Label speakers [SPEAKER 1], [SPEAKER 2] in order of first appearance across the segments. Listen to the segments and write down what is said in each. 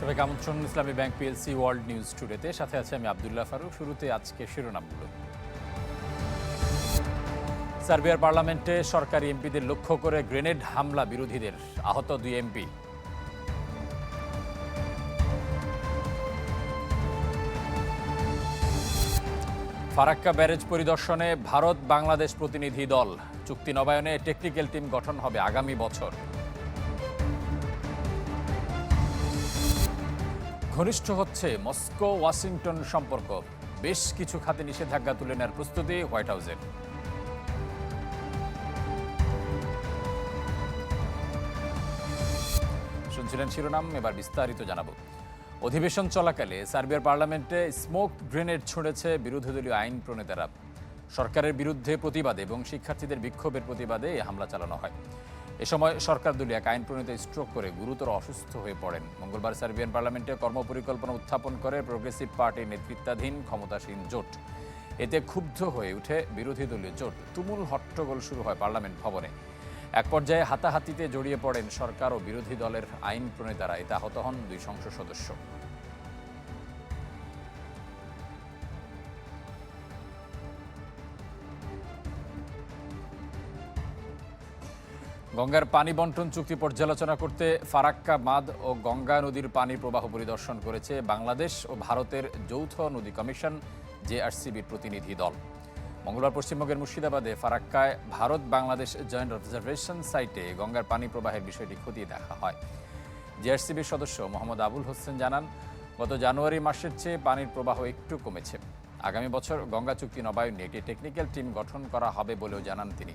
[SPEAKER 1] সবাইকে আমন্ত্রণ। Islami bank PLC world news টুডেতে সাথে আছে আমি আবদুল্লাহ ফারুক। শুরুতে আজকে শিরোনামগুলো। সার্বিয়ার পার্লামেন্টে সরকারি এমপিদের লক্ষ্য করে গ্রেনেড হামলা বিরোধীদের। আহত দুই এমপি। ফারাক্কা ব্যারেজ পরিদর্শনে ভারত বাংলাদেশ প্রতিনিধি দল। চুক্তি নবায়নে টেকনিক্যাল টিম গঠন হবে আগামী বছর। ঘনিষ্ঠ হচ্ছে মস্কো, ওয়াশিংটন সম্পর্ক। বেশ কিছু খাতে নিষেধাজ্ঞা তুলে নেওয়ার প্রস্তুতি হোয়াইট হাউসের। শুনছিলেন শিরোনাম, এবার বিস্তারিত জানাব। অধিবেশন চলাকালে সার্বিয়ার পার্লামেন্টে স্মোক গ্রেনেড ছুঁড়েছে বিরোধী দলীয় আইন প্রণেতারা। সরকারের বিরুদ্ধে প্রতিবাদে এবং শিক্ষার্থীদের বিক্ষোভের প্রতিবাদে হামলা চালানো হয়। এ সময় সরকার দলীয় এক আইন প্রণীত স্ট্রোক করে গুরুতর অসুস্থ হয়ে পড়েন। মঙ্গলবার সার্বিয়ান পার্লামেন্টে কর্মপরিকল্পনা উত্থাপন করে প্রোগ্রেসিভ পার্টির নেতৃত্বাধীন ক্ষমতাসীন জোট। এতে ক্ষুব্ধ হয়ে উঠে বিরোধী দলীয় জোট। তুমুল হট্টগোল শুরু হয় পার্লামেন্ট ভবনে। এক পর্যায়ে হাতাহাতিতে জড়িয়ে পড়েন সরকার ও বিরোধী দলের আইন প্রণেতারা। এতে আহত হন দুই সংসদ সদস্য। গঙ্গার পানি বন্টন চুক্তি পর্যালোচনা করতে ফারাক্কা বাঁধ ও গঙ্গা নদীর পানি প্রবাহ পরিদর্শন করেছে বাংলাদেশ ও ভারতের যৌথ নদী কমিশন, জেআরসিবির প্রতিনিধি দল। মঙ্গলবার পশ্চিমবঙ্গের মুর্শিদাবাদে ফারাক্কায় ভারত বাংলাদেশ জয়েন্ট অবজারভেশন সাইটে গঙ্গার পানি প্রবাহের বিষয়টি খতিয়ে দেখা হয়। জেআরসিবির সদস্য মোহাম্মদ আবুল হোসেন জানান, গত জানুয়ারি মাসের চেয়ে পানির প্রবাহ একটু কমেছে। আগামী বছর গঙ্গা চুক্তি নবায়নে একটি টেকনিক্যাল টিম গঠন করা হবে বলেও জানান তিনি।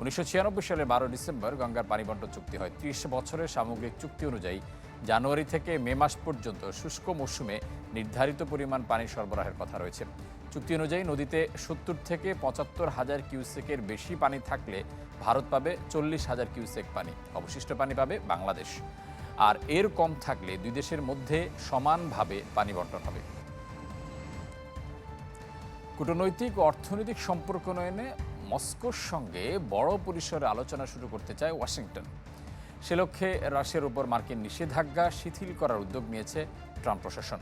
[SPEAKER 1] উনিশশো ছিয়ানব্বই সালের বারো ডিসেম্বর গঙ্গার পানি বন্টন চুক্তি হয়। ত্রিশ বছরের সামগ্রিক চুক্তি অনুযায়ী জানুয়ারি থেকে মে মাস পর্যন্ত শুষ্ক মৌসুমে নির্ধারিত পরিমাণ পানি সরবরাহের কথা রয়েছে। চুক্তি অনুযায়ী নদীতে সত্তর থেকে পঁচাত্তর হাজার কিউসেকের বেশি পানি থাকলে ভারত পাবে চল্লিশ হাজার কিউসেক পানি। অবশিষ্ট পানি পাবে বাংলাদেশ। আর এর কম থাকলে দুই দেশের মধ্যে সমানভাবে পানি বন্টন হবে। কূটনৈতিক অর্থনৈতিক সম্পর্ক নয়নে মস্কোর সঙ্গে বড় পরিসরে আলোচনা শুরু করতে চায় ওয়াশিংটন। সে লক্ষ্যে রাশিয়ার উপর মার্কিন নিষেধাজ্ঞা শিথিল করার উদ্যোগ নিয়েছে ট্রাম্প প্রশাসন।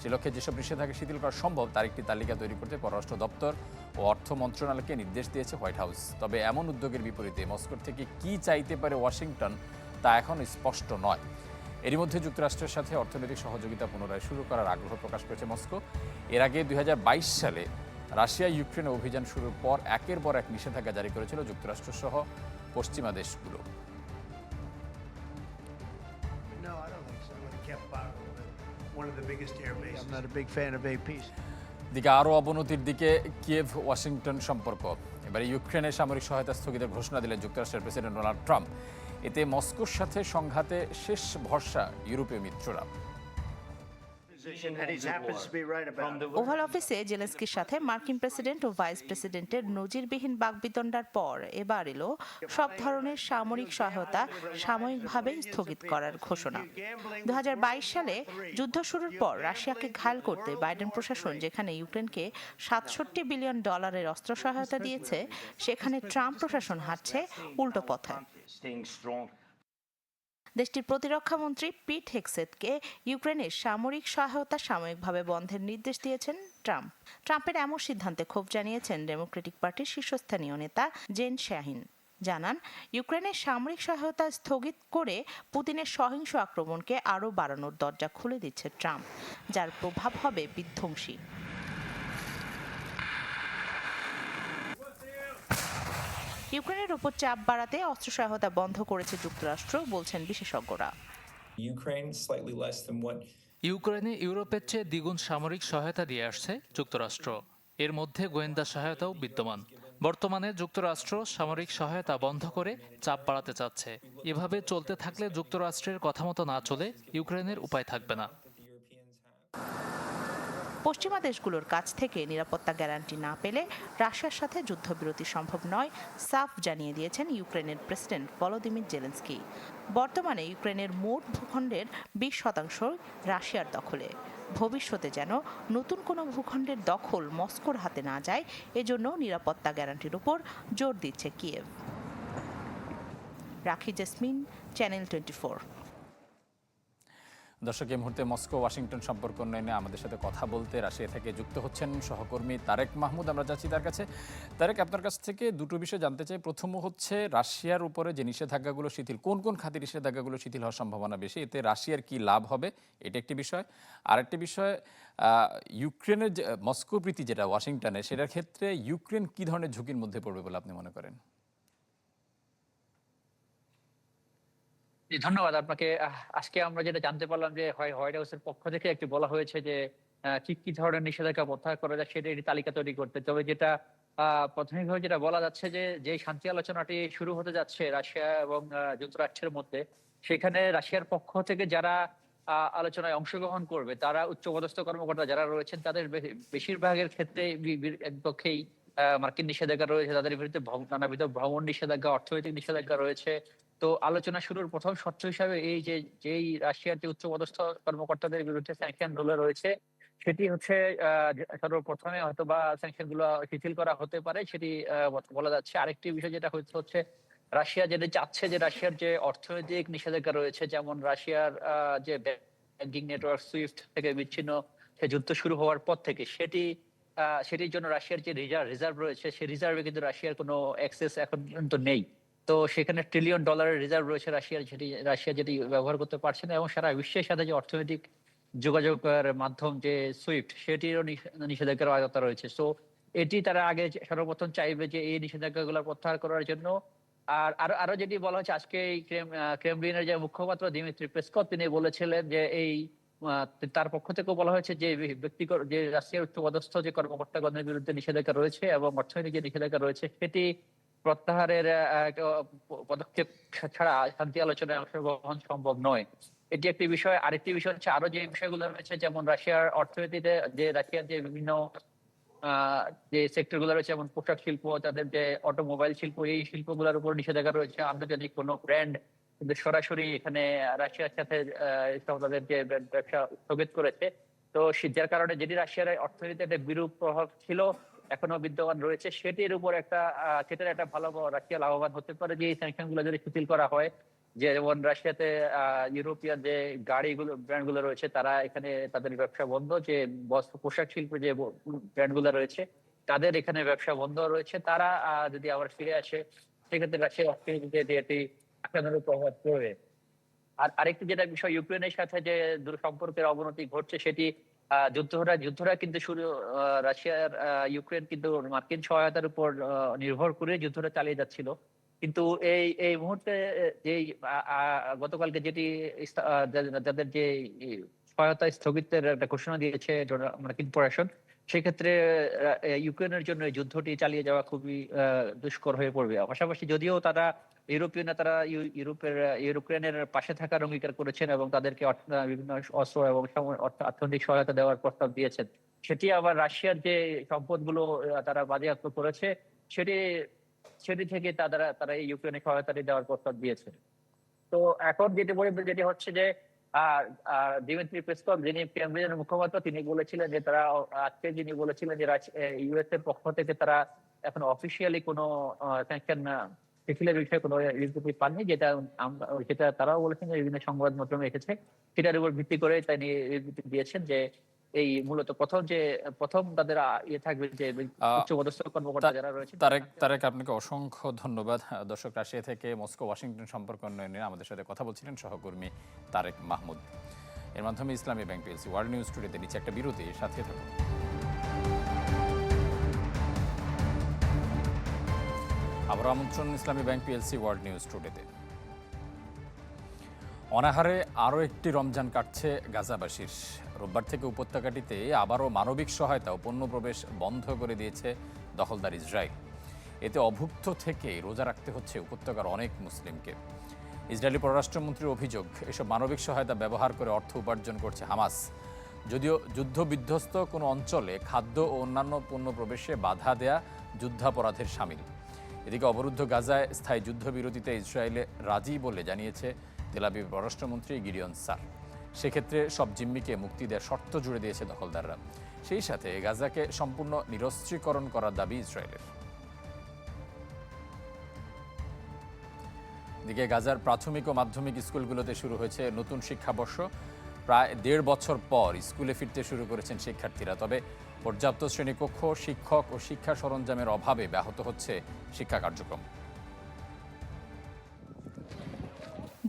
[SPEAKER 1] সে লক্ষ্যে যেসব নিষেধাজ্ঞা শিথিল করা সম্ভব, তার একটি তালিকা তৈরি করতে পররাষ্ট্র দপ্তর ও অর্থ মন্ত্রণালয়কে নির্দেশ দিয়েছে হোয়াইট হাউস। তবে এমন উদ্যোগের বিপরীতে মস্কোর থেকে কি চাইতে পারে ওয়াশিংটন তা এখন স্পষ্ট নয়। এরই মধ্যে যুক্তরাষ্ট্রের সাথে অর্থনৈতিক সহযোগিতা পুনরায় শুরু করার আগ্রহ প্রকাশ করেছে মস্কো। এর আগে দুই হাজার বাইশ সালে রাশিয়া ইউক্রেনে অভিযান শুরুর পর একের পর এক নিষেধাজ্ঞা জারি করেছিল যুক্তরাষ্ট্র সহ পশ্চিমা দেশগুলো. দিকে আরও অবনতির দিকে কিয়েভ ওয়াশিংটন সম্পর্ক। এবারে ইউক্রেনের সামরিক সহায়তা স্থগিতের ঘোষণা দিলেন যুক্তরাষ্ট্রের প্রেসিডেন্ট ডোনাল্ড ট্রাম্প। এতে মস্কোর সাথে সংঘাতে শেষ ভরসা ইউরোপীয় মিত্ররা।
[SPEAKER 2] And he happens to be right about it.
[SPEAKER 3] Oval অফিসে জেলেন্সকির সাথে মার্কিন প্রেসিডেন্ট ও ভাইস প্রেসিডেন্টের নজিরবিহীন বাকবিতণ্ডার পর এবার এলো সব ধরনের সামরিক সহায়তা সাময়িকভাবে স্থগিত করার ঘোষণা দু হাজার বাইশ সালে যুদ্ধ শুরুর পর রাশিয়াকে ঘায়ল করতে বাইডেন প্রশাসন যেখানে ইউক্রেনকে সাতষট্টি বিলিয়ন ডলারের অস্ত্র সহায়তা দিয়েছে সেখানে ট্রাম্প প্রশাসন হাঁটছে উল্টো পথে. দেশটির প্রতিরক্ষা মন্ত্রী পিট হেক্সেতকে ইউক্রেনের সামরিক সহায়তা সাময়িকভাবে বন্ধের নির্দেশ দিয়েছেন ট্রাম্প। ট্রাম্পের এমন সিদ্ধান্তে ক্ষোভ জানিয়েছেন ডেমোক্রেটিক পার্টির শীর্ষস্থানীয় নেতা জেন শাহিন জানান, ইউক্রেনের সামরিক সহায়তা স্থগিত করে পুতিনের সহিংস আক্রমণকে আরও বাড়ানোর দরজা খুলে দিচ্ছে ট্রাম্প, যার প্রভাব হবে বিধ্বংসী। ইউক্রেনের উপর চাপ বাড়াতে অস্ত্র সহায়তা বন্ধ করেছে যুক্তরাষ্ট্র বলছেন বিশেষজ্ঞরা।
[SPEAKER 4] ইউক্রেনে ইউরোপের চেয়ে দ্বিগুণ সামরিক সহায়তা দিয়ে আসছে যুক্তরাষ্ট্র। এর মধ্যে গোয়েন্দা সহায়তাও বিদ্যমান। বর্তমানে যুক্তরাষ্ট্র সামরিক সহায়তা বন্ধ করে চাপ বাড়াতে চাচ্ছে। এভাবে চলতে থাকলে যুক্তরাষ্ট্রের কথা মতো না চলে ইউক্রেনের উপায় থাকবে না।
[SPEAKER 3] পশ্চিমা দেশগুলোর কাছ থেকে নিরাপত্তা গ্যারান্টি না পেলে রাশিয়ার সাথে যুদ্ধবিরতি সম্ভব নয়, সাফ জানিয়ে দিয়েছেন ইউক্রেনের প্রেসিডেন্ট ভলোদিমির জেলেন্সকি। বর্তমানে ইউক্রেনের মোট ভূখণ্ডের বিশ শতাংশ রাশিয়ার দখলে। ভবিষ্যতে যেন নতুন কোনো ভূখণ্ডের দখল মস্কোর হাতে না যায়, এজন্য নিরাপত্তা গ্যারান্টির উপর জোর দিচ্ছে কিয়েভ। রাখি জেসমিন, চ্যানেল টোয়েন্টি
[SPEAKER 1] দর্শক, এই মুহূর্তে মস্কো, ওয়াশিংটন সম্পর্ক উন্নয়নে আমাদের সাথে কথা বলতে রাশিয়া থেকে যুক্ত হচ্ছেন সহকর্মী তারেক মাহমুদ। আমরা যাচ্ছি তার কাছে। তারেক, আপনার কাছ থেকে দুটো বিষয় জানতে চাই। প্রথম হচ্ছে, রাশিয়ার উপরে যে নিষেধাজ্ঞাগুলো শিথিল, কোন কোন খাতে নিষেধাজ্ঞাগুলো শিথিল হওয়ার সম্ভাবনা বেশি? এতে রাশিয়ার কি লাভ হবে? এটা একটি বিষয়। আরেকটি বিষয় ইউক্রেনের যে, মস্কো প্রীতি যেটা ওয়াশিংটনে, সেটার ক্ষেত্রে ইউক্রেন কি ধরনের ঝুঁকির মধ্যে পড়বে বলে আপনি মনে করেন?
[SPEAKER 5] ধন্যবাদ আপনাকে। আজকে আমরা যেটা জানতে পারলাম যে হয় হোয়াইট হাউসের পক্ষ থেকে একটি বলা হয়েছে যে কি কি ধরনের নিষেধাজ্ঞা প্রত্যাহার করা যায় সেটা একটি তালিকা তৈরি করতে। তবে যেটা প্রাথমিকভাবে যেটা বলা যাচ্ছে যে যে শান্তি আলোচনাটি শুরু হতে যাচ্ছে রাশিয়া এবং যুক্তরাষ্ট্রের মধ্যে সেখানে রাশিয়ার পক্ষ থেকে যারা আলোচনায় অংশগ্রহণ করবে তারা উচ্চপদস্থ কর্মকর্তা যারা রয়েছেন তাদের বেশিরভাগের ক্ষেত্রে একপক্ষেই আহ, মার্কিন নিষেধাজ্ঞা রয়েছে তাদের বিরুদ্ধে নানাবিধ ভ্রমণ নিষেধাজ্ঞা অর্থনৈতিক নিষেধাজ্ঞা রয়েছে তো আলোচনা শুরুর প্রথম শর্ত হিসাবে এই যে, যেই রাশিয়ার যে উচ্চপদস্থ কর্মকর্তাদের বিরুদ্ধে স্যাংশনগুলো রয়েছে, সেটি হচ্ছে সর্বপ্রথমে হয়তো বা স্যাংশনগুলো শিথিল করা হতে পারে, সেটি বলা যাচ্ছে। আরেকটি বিষয় যেটা হচ্ছে হচ্ছে রাশিয়া যেটা চাচ্ছে, যে রাশিয়ার যে অর্থনৈতিক নিষেধাজ্ঞা রয়েছে, যেমন রাশিয়ার যে ব্যাংকিং নেটওয়ার্ক সুইফট থেকে বিচ্ছিন্ন, সে যুদ্ধ শুরু হওয়ার পর থেকে সেটি সেটির জন্য রাশিয়ার যে রিজার্ভ রিজার্ভ রয়েছে সেই রিজার্ভে কিন্তু রাশিয়ার কোনো অ্যাক্সেস এখন পর্যন্ত নেই। তো সেখানে ট্রিলিয়ন ডলারের রিজার্ভ রয়েছে রাশিয়ার যেটি, রাশিয়া যেটি ব্যবহার করতে পারছে না এবং সারা বিশ্বের সাথে যে অর্থনৈতিক যোগাযোগের মাধ্যম যে সুইফট সেটিরও নিষেধাজ্ঞার আয়তা রয়েছে। সো এটি তারা আগে সর্বপ্রথম চাইবে যে এই নিষেধাজ্ঞাগুলো প্রত্যাহার করার জন্য। আর আরও আরও যেটি বলা হচ্ছে, আজকে এই ক্রেমলিনের যে মুখপাত্র দিমিত্রি পেসকভ, তিনি বলেছিলেন যে এই তার পক্ষ থেকেও বলা হয়েছে যে ব্যক্তিগত, যে রাশিয়ার উচ্চপদস্থ যে কর্মকর্তাগণের বিরুদ্ধে নিষেধাজ্ঞা রয়েছে এবং অর্থনৈতিক যে নিষেধাজ্ঞা রয়েছে, সেটি প্রত্যাহারের পদক্ষেপ ছাড়া শান্তি আলোচনায় অংশগ্রহণ সম্ভব নয়। এটি একটি বিষয়। আরেকটি বিষয় হচ্ছে আরও যে বিষয়গুলো রয়েছে, যেমন রাশিয়ার অর্থনীতিতে যে রাশিয়ার যে বিভিন্ন যে সেক্টরগুলো রয়েছে, যেমন পোশাক শিল্প, তাদের যে অটোমোবাইল শিল্প, এই শিল্পগুলোর উপর নিষেধাজ্ঞা রয়েছে। আন্তর্জাতিক কোনো ব্র্যান্ড কিন্তু সরাসরি এখানে রাশিয়ার সাথে তাদের যে ব্যবসা স্থগিত করেছে। তো যার কারণে যেটি রাশিয়ার অর্থনীতিতে একটা বিরূপ প্রভাব ছিল এখনও বিদ্যমান রয়েছে। সেটির উপর একটা সেটার একটা ভালো রাশিয়া লাভবান হতে পারে যে এই স্যাংশনগুলো যদি শিথিল করা হয়। যেমন রাশিয়াতে ইউরোপিয়ান যে গাড়িগুলো ব্র্যান্ডগুলো রয়েছে, তারা এখানে তাদের ব্যবসা বন্ধ, যে বস্ত্র পোশাক শিল্প যে ব্র্যান্ডগুলো রয়েছে, তাদের এখানে ব্যবসা বন্ধ রয়েছে। তারা যদি আবার ফিরে আসে, সেক্ষেত্রে রাশিয়ার অর্থনীতিতে এটি আশানুরূপ প্রভাব পড়বে। আর আরেকটি যেটা বিষয়, ইউক্রেনের সাথে যে দূর সম্পর্কের অবনতি ঘটছে, সেটি আহ, যুদ্ধটা যুদ্ধটা কিন্তু শুরু রাশিয়ার ইউক্রেন কিন্তু মার্কিন সহায়তার উপর নির্ভর করে যুদ্ধটা চালিয়ে যাচ্ছিল। কিন্তু এই এই মুহূর্তে আহ, গতকালকে যেটি যা- যাদের যে সহায়তা স্থগিতের একটা ঘোষণা দিয়েছে মার্কিন প্রশাসন সেক্ষেত্রে ইউক্রেনের জন্য যুদ্ধটি চালিয়ে যাওয়া খুবই দুষ্কর হয়ে পড়বে। পাশাপাশি যদিও তারা ইউরোপীয় নেতারা ইউ- ইউরোপের, ইউক্রেনের পাশে থাকার অঙ্গীকার করেছেন এবং তাদেরকে বিভিন্ন অস্ত্র এবং অর্থনৈতিক সহায়তা দেওয়ার প্রস্তাব দিয়েছেন। সেটি আবার রাশিয়ার যে সম্পদগুলো তারা বাজেয়াপ্ত করেছে, সেটি সেটি থেকে তারা তারা এই ইউক্রেনে সহায়তাটি দেওয়ার প্রস্তাব দিয়েছে তো এখন যেটি পরিস্থিতি যেটি হচ্ছে যে, আর দিমিত্রি যিনি মুখপাত্র, তিনি বলেছিলেন যে তারা, আজকে যিনি বলেছিলেন যে ইউএস এর পক্ষ থেকে তারা এখন অফিসিয়ালি কোনো স্যাংশন শিথিলের বিষয়ে কোনো বিজ্ঞপ্তি পাননি যেটা আমরা যেটা তারাও বলেছেন যে বিভিন্ন সংবাদ মাধ্যমে এসেছে। সেটার উপর ভিত্তি করে তিনি দিয়েছেন যে এই মূলত প্রথম যে প্রথম তাদের ইয়ে থাকবে যে উচ্চপদস্থ কর্মকর্তা যারা রয়েছে
[SPEAKER 1] তারেক তারেক আপনাকে অসংখ্য ধন্যবাদ। দর্শক রাশিয়া থেকে মস্কো ওয়াশিংটন সম্পর্ক উন্নয়নে আমাদের সাথে কথা বলছিলেন সহকর্মী তারেক মাহমুদ। এর মাধ্যমে Islami bank PLC world news টুডেতে নিচে একটা বিরতি সাথে থাকুন। আবার আমন্ত্রণ, Islami bank PLC world news টুডেতে অনাহারে আরও একটি রমজান কাটছে গাজাবাসীর। রোববার থেকে উপত্যকাটিতে আবারও মানবিক সহায়তা ও পণ্য প্রবেশ বন্ধ করে দিয়েছে দখলদার ইসরায়েল। এতে অভুক্ত থেকে রোজা রাখতে হচ্ছে উপত্যকার অনেক মুসলিমকে। ইসরায়েলি পররাষ্ট্রমন্ত্রীর অভিযোগ, এসব মানবিক সহায়তা ব্যবহার করে অর্থ উপার্জন করছে হামাস। যদিও যুদ্ধ বিধ্বস্ত কোনো অঞ্চলে খাদ্য ও অন্যান্য পণ্য প্রবেশে বাধা দেয়া যুদ্ধাপরাধের সামিল। এদিকে অবরুদ্ধ গাজায় স্থায়ী যুদ্ধবিরতিতে ইসরায়েলে রাজি বলে জানিয়েছে তেলাবিব পররাষ্ট্রমন্ত্রী গিরিয়ন সার। সেক্ষেত্রে সব জিম্মিকে মুক্তি দেওয়ার শর্ত জুড়ে দিয়েছে দখলদাররা। সেই সাথে গাজাকে সম্পূর্ণ নিরস্ত্রীকরণ করার দাবি ইসরায়েলের। দিকে গাজার প্রাথমিক ও মাধ্যমিক স্কুলগুলোতে শুরু হয়েছে নতুন শিক্ষাবর্ষ। প্রায় দেড় বছর পর স্কুলে ফিরতে শুরু করেছেন শিক্ষার্থীরা। তবে পর্যাপ্ত শ্রেণীকক্ষ, শিক্ষক ও শিক্ষা সরঞ্জামের অভাবে ব্যাহত হচ্ছে শিক্ষা কার্যক্রম।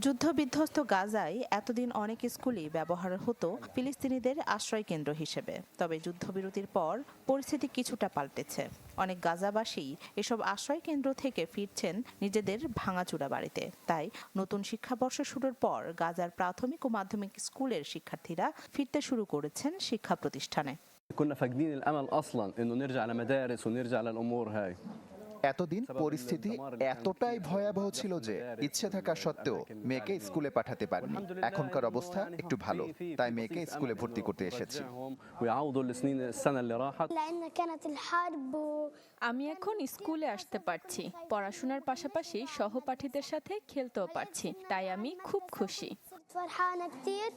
[SPEAKER 3] যুদ্ধবিধ্বস্ত গাজায় এতদিন অনেক স্কুলই ব্যবহার হতো ফিলিস্তিনিদের আশ্রয় কেন্দ্র হিসেবে। তবে যুদ্ধবিরতির পর পরিস্থিতি কিছুটা পাল্টেছে। অনেক গাজাবাসী এসব আশ্রয় কেন্দ্র থেকে ফিরছেন নিজেদের ভাঙাচুরা বাড়িতে। তাই নতুন শিক্ষাবর্ষ শুরুর পর গাজার প্রাথমিক ও মাধ্যমিক স্কুলের শিক্ষার্থীরা ফিরতে শুরু করেছেন শিক্ষা প্রতিষ্ঠানে।
[SPEAKER 6] كنا فاقدين الامل اصلا انه نرجع لمدارس ونرجع للامور هاي
[SPEAKER 7] এতদিন পরিস্থিতি এতটাই ভয়াবহ ছিল যে ইচ্ছে থাকা সত্ত্বেও মেয়েকে স্কুলে পাঠাতে পারিনি এখনকার অবস্থা একটু ভালো তাই মেয়েকে স্কুলে ভর্তি করতে এসেছি
[SPEAKER 6] ويعوضوا السنين السنه اللي راحت
[SPEAKER 8] لأن كانت الحرب و...
[SPEAKER 9] আমি এখন স্কুলে আসতে পারছি পড়াশোনার পাশাপাশি সহপাঠীদের সাথে খেলতেও পারছি তাই আমি খুব খুশি
[SPEAKER 8] صرت فرحانة كتير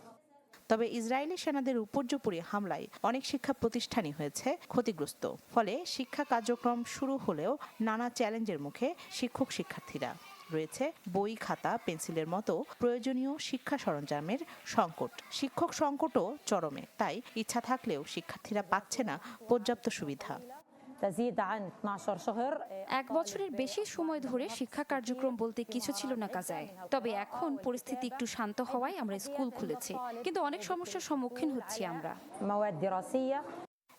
[SPEAKER 3] তবে ইসরায়েলি সেনাদের উপর্যপুরি হামলায় অনেক শিক্ষা প্রতিষ্ঠানই হয়েছে ক্ষতিগ্রস্ত। ফলে শিক্ষা কার্যক্রম শুরু হলেও নানা চ্যালেঞ্জের মুখে শিক্ষক শিক্ষার্থীরা। রয়েছে বই, খাতা, পেন্সিলের মতো প্রয়োজনীয় শিক্ষা সরঞ্জামের সংকট। শিক্ষক সংকটও চরমে, তাই ইচ্ছা থাকলেও শিক্ষার্থীরা পাচ্ছে না পর্যাপ্ত সুবিধা।
[SPEAKER 9] এক বছরের বেশি সময় ধরে শিক্ষা কার্যক্রম বলতে কিছু ছিল না কাজায়। তবে এখন পরিস্থিতি একটু শান্ত হওয়ায় আমরা স্কুল খুলেছি। কিন্তু অনেক সমস্যার সম্মুখীন হচ্ছি আমরা।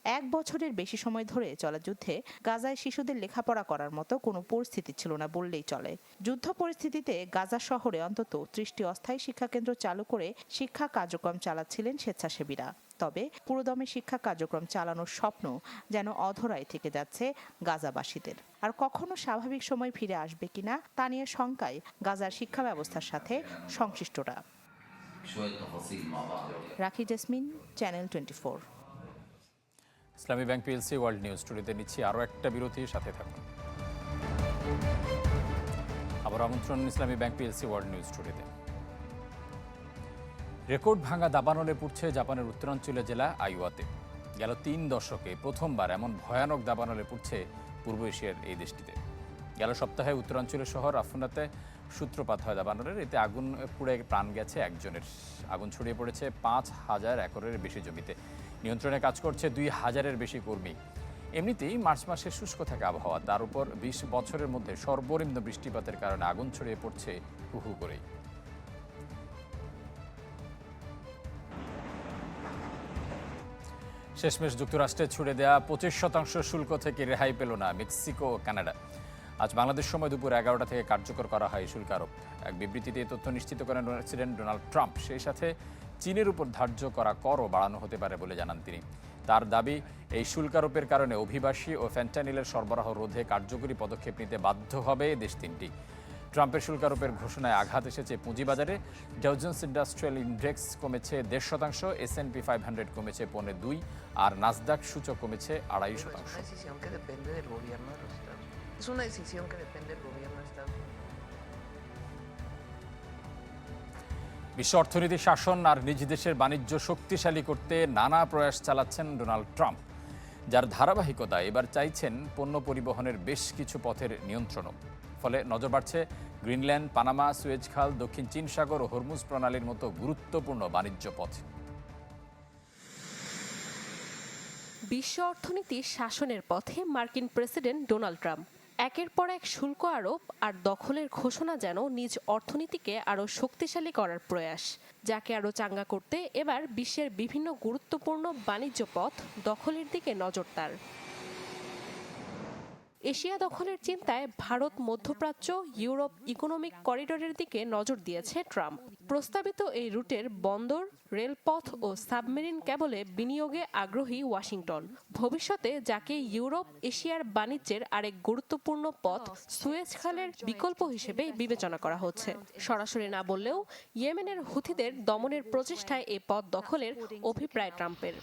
[SPEAKER 3] এক বছরের বেশি সময় ধরে চলা যুদ্ধে গাজায় শিশুদের লেখাপড়া করার মতো কোনো পরিস্থিতি ছিল না বললেই চলে। যুদ্ধ পরিস্থিতিতে গাজা শহরে অন্তত ত্রিশটি অস্থায়ী শিক্ষাকেন্দ্র চালু করে শিক্ষা কার্যক্রম চালাচ্ছিলেন স্বেচ্ছাসেবীরা। তবে পুরোদমে শিক্ষা কার্যক্রম চালানোর স্বপ্ন যেন অধরাই থেকে যাচ্ছে গাজাবাসীদের। আর কখনো স্বাভাবিক সময় ফিরে আসবে কিনা তা নিয়ে শঙ্কায় গাজার শিক্ষা ব্যবস্থার সাথে সংশ্লিষ্টরা। Rakhi Jesmin channel twenty four.
[SPEAKER 1] Islami bank PLC world news স্টুডিওতে নিচ্ছি আরও একটা বিরতির সাথে থাকুন। আবার আমন্ত্রণ Islami bank PLC world news স্টুডিওতে। রেকর্ড ভাঙা দাবানলে পড়ছে জাপানের উত্তরাঞ্চলীয় জেলা আইওয়াতে। গেল তিন দশকে প্রথমবার এমন ভয়ানক দাবানলে পড়ছে পূর্ব এশিয়ার এই দেশটিতে। গেল সপ্তাহে উত্তরাঞ্চলীয় শহর আফুনাতে সূত্রপাত হয় দাবানলের। এতে আগুন পুড়ে প্রাণ গেছে একজনের। আগুন ছড়িয়ে পড়েছে পাঁচ হাজার একরের বেশি জমিতে। নিয়ন্ত্রণে কাজ করছে দুই হাজারের বেশি কর্মী। এমনিতেই মার্চ মাসে শুষ্ক থাকে আবহাওয়া। তার উপর বিশ বছরের মধ্যে সর্বনিম্ন বৃষ্টিপাতের কারণে আগুন ছড়িয়ে পড়ছে হু করেই। শেষমেশ যুক্তরাষ্ট্রে ছুড়ে দেয়া পঁচিশ শতাংশ শুল্ক থেকে রেহাই পেল না মেক্সিকো ও কানাডা। আজ বাংলাদেশ সময় দুপুর এগারোটা থেকে কার্যকর করা হয় শুল্ক আরোপ। এক বিবৃতিতে তথ্য নিশ্চিত করেন প্রেসিডেন্ট ডোনাল্ড ট্রাম্প। সেই সাথে চীনের উপর ধার্য করা করও বাড়ানো হতে পারে বলে জানান তিনি। তার দাবি, এই শুল্ক আরোপের কারণে অভিবাসী ও ফ্যান্টানিলের সরবরাহ রোধে কার্যকরী পদক্ষেপ নিতে বাধ্য হবে দেশ তিনটি। ট্রাম্পের শুল্ক আরোপের ঘোষণায় আঘাত এসেছে পুঁজিবাজারে। ডাউজন্স ইন্ডাস্ট্রিয়াল ইন্ডেক্স কমেছে দেড় শতাংশ S and P five hundred কমেছে পৌনে দুই আর নাসদাক সূচক কমেছে আড়াই শতাংশ. বিশ্ব অর্থনীতি শাসন আর নিজ দেশের বাণিজ্য শক্তিশালী করতে নানা প্রয়াস চালাচ্ছেন ডোনাল্ড ট্রাম্প। যার ধারাবাহিকতা এবার চাইছেন পণ্য পরিবহনের বেশ কিছু পথের নিয়ন্ত্রণও। ফলে নজর বাড়ছে গ্রিনল্যান্ড, পানামা, সুয়েজ খাল, দক্ষিণ চীন সাগর ও হরমুজ প্রণালীর মতো গুরুত্বপূর্ণ বাণিজ্য পথ।
[SPEAKER 9] বিশ্ব অর্থনীতি শাসনের পথে মার্কিন প্রেসিডেন্ট ডোনাল্ড ট্রাম্প। একের পর এক শুল্ক আরোপ আর দখলের ঘোষণা যেন নিজ অর্থনীতিকে আরও শক্তিশালী করার প্রয়াস। যাকে আরও চাঙ্গা করতে এবার বিশ্বের বিভিন্ন গুরুত্বপূর্ণ বাণিজ্য পথ দখলের দিকে নজর তার। এশিয়া দখলের চিন্তায় ভারত মধ্যপ্রাচ্য, ইউরোপ ইকোনমিক করিডোরের দিকে নজর দিয়েছে ট্রাম্প। প্রস্তাবিত এই রুটের বন্দর, রেলপথ ও সাবমেরিন কেবলে বিনিয়োগে আগ্রহী ওয়াশিংটন। ভবিষ্যতে যাকে ইউরোপ, এশিয়ার বাণিজ্যের আরেক গুরুত্বপূর্ণ পথ, সুয়েজ খালের বিকল্প হিসেবে বিবেচনা করা হচ্ছে। সরাসরি না বললেও, ইয়েমেনের হুথিদের দমনের প্রচেষ্টায় এ পথ দখলের অভিপ্রায় ট্রাম্পের।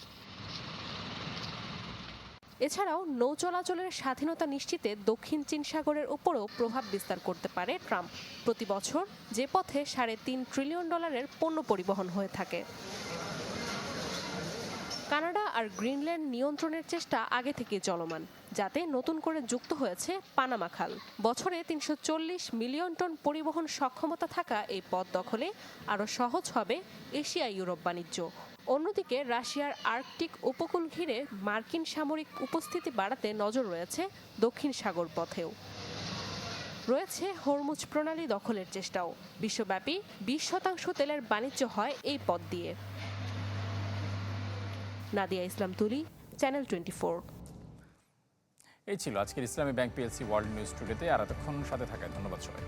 [SPEAKER 9] এছাড়াও নৌ চলাচলের স্বাধীনতা নিশ্চিতে দক্ষিণ চীন সাগরের উপরও প্রভাব বিস্তার করতে পারে ট্রাম্প। প্রতি বছর যে পথে সাড়ে তিন ট্রিলিয়ন ডলারের পণ্য পরিবহন হয়ে থাকে। কানাডা আর গ্রিনল্যান্ড নিয়ন্ত্রণের চেষ্টা আগে থেকে চলমান, যাতে নতুন করে যুক্ত হয়েছে পানামা খাল। বছরে তিনশো চল্লিশ মিলিয়ন টন পরিবহন সক্ষমতা থাকা এই পথ দখলে আরও সহজ হবে এশিয়া ইউরোপ বাণিজ্য। অন্যদিকে রাশিয়ার আর্কটিক উপকূল ঘিরে মার্কিন সামরিক উপস্থিতি বাড়াতে নজর রয়েছে দক্ষিণ সাগর পথেও। রয়েছে হরমুজ প্রণালী দখলের চেষ্টাও। বিশ্বব্যাপী বিশ শতাংশ তেলের বাণিজ্য হয় এই পথ দিয়ে। নাদিয়া ইসলাম তুলি, চ্যানেল টোয়েন্টি
[SPEAKER 1] এই ছিল আজকের Islami bank PLC world news টুডেতে, আর এতক্ষণ সাথে থাকায় ধন্যবাদ সবাই